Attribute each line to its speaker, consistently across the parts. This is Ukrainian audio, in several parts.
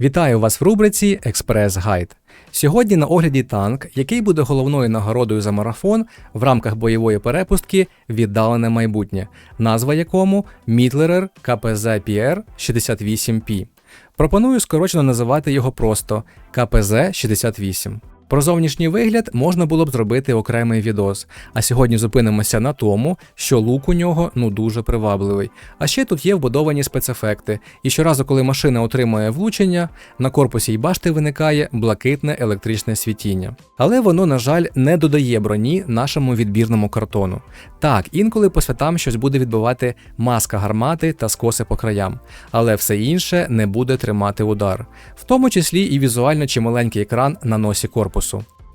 Speaker 1: Вітаю вас в рубриці Експрес Гайд. Сьогодні на огляді танк, який буде головною нагородою за марафон в рамках бойової перепустки Віддалене майбутнє, назва якому Мітлерер КПЗ PR 68P. Пропоную скорочено називати його просто КПЗ 68. Про зовнішній вигляд можна було б зробити окремий відос, а сьогодні зупинимося на тому, що лук у нього ну дуже привабливий. А ще тут є вбудовані спецефекти, і щоразу, коли машина отримує влучення, на корпусі й башти виникає блакитне електричне світіння. Але воно, на жаль, не додає броні нашому відбірному картону. Так, інколи по святам щось буде відбивати маска гармати та скоси по краям, але все інше не буде тримати удар, в тому числі і візуально чималенький екран на носі корпусу.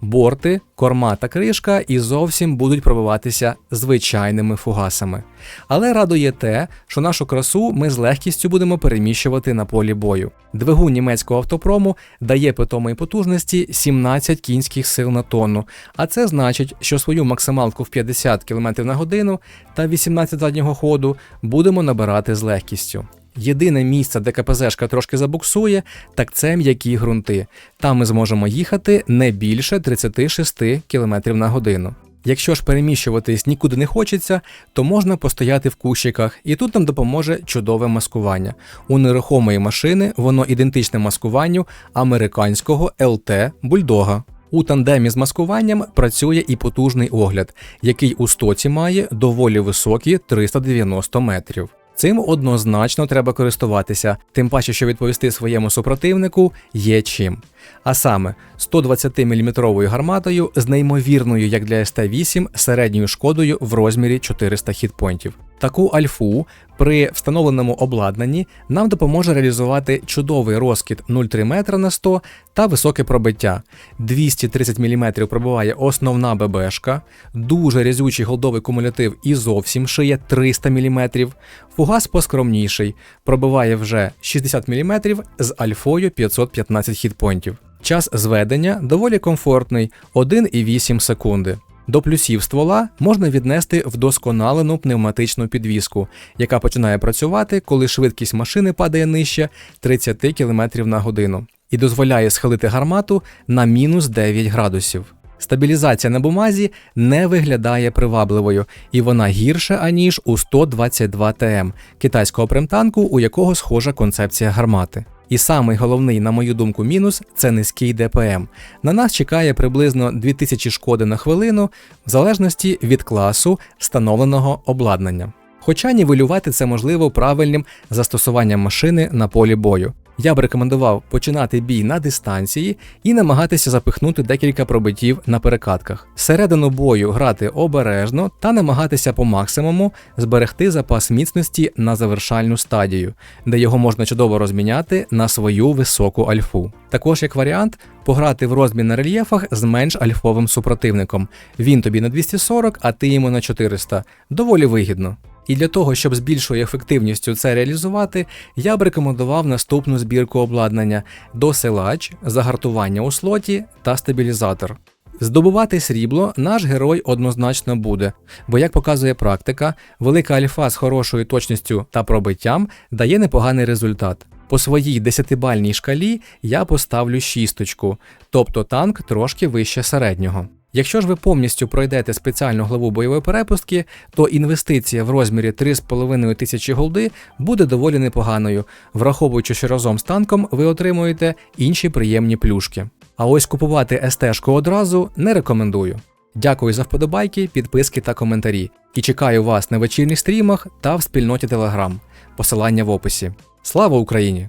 Speaker 1: Борти, корма та кришка і зовсім будуть пробиватися звичайними фугасами. Але радує те, що нашу красу ми з легкістю будемо переміщувати на полі бою. Двигун німецького автопрому дає питомої потужності 17 кінських сил на тонну, а це значить, що свою максималку в 50 км на годину та 18 заднього ходу будемо набирати з легкістю. Єдине місце, де КПЗшка трошки забуксує, так це м'які ґрунти. Там ми зможемо їхати не більше 36 км на годину. Якщо ж переміщуватись нікуди не хочеться, то можна постояти в кущиках, і тут нам допоможе чудове маскування. У нерухомої машини воно ідентичне маскуванню американського ЛТ Бульдога. У тандемі з маскуванням працює і потужний огляд, який у стоці має доволі високі 390 метрів. Цим однозначно треба користуватися, тим паче, що відповісти своєму супротивнику є чим. А саме 120-мм гарматою з неймовірною, як для СТ-8, середньою шкодою в розмірі 400 хітпойнтів. Таку альфу при встановленому обладнанні нам допоможе реалізувати чудовий розкид 0,3 метра на 100 та високе пробиття. 230 мм пробиває основна ББшка, дуже різючий голдовий кумулятив і зовсім шиє 300 мм. Фугас поскромніший, пробиває вже 60 мм з альфою 515 хітпойнтів. Час зведення доволі комфортний 1,8 секунди. До плюсів ствола можна віднести вдосконалену пневматичну підвіску, яка починає працювати, коли швидкість машини падає нижче 30 км на годину, і дозволяє схилити гармату на мінус 9 градусів. Стабілізація на бумазі не виглядає привабливою, і вона гірша аніж у 122 ТМ китайського примтанку, у якого схожа концепція гармати. І самий головний, на мою думку, мінус це низький ДПМ. На нас чекає приблизно 2000 шкоди на хвилину, в залежності від класу встановленого обладнання. Хоча нівелювати це можливо правильним застосуванням машини на полі бою. Я б рекомендував починати бій на дистанції і намагатися запихнути декілька пробиттів на перекатках. Середину бою грати обережно та намагатися по максимуму зберегти запас міцності на завершальну стадію, де його можна чудово розміняти на свою високу альфу. Також як варіант пограти в розмін на рельєфах з менш альфовим супротивником. Він тобі на 240, а ти йому на 400. Доволі вигідно. І для того, щоб з більшою ефективністю це реалізувати, я б рекомендував наступну збірку обладнання: досилач, загартування у слоті та стабілізатор. Здобувати срібло наш герой однозначно буде, бо, як показує практика, велика альфа з хорошою точністю та пробиттям дає непоганий результат. По своїй 10-бальній шкалі я поставлю шісточку, тобто танк трошки вище середнього. Якщо ж ви повністю пройдете спеціальну главу бойової перепустки, то інвестиція в розмірі 3,5 тисячі голди буде доволі непоганою, враховуючи, що разом з танком ви отримуєте інші приємні плюшки. А ось купувати СТ-шку одразу не рекомендую. Дякую за вподобайки, підписки та коментарі. І чекаю вас на вечірніх стрімах та в спільноті Telegram. Посилання в описі. Слава Україні!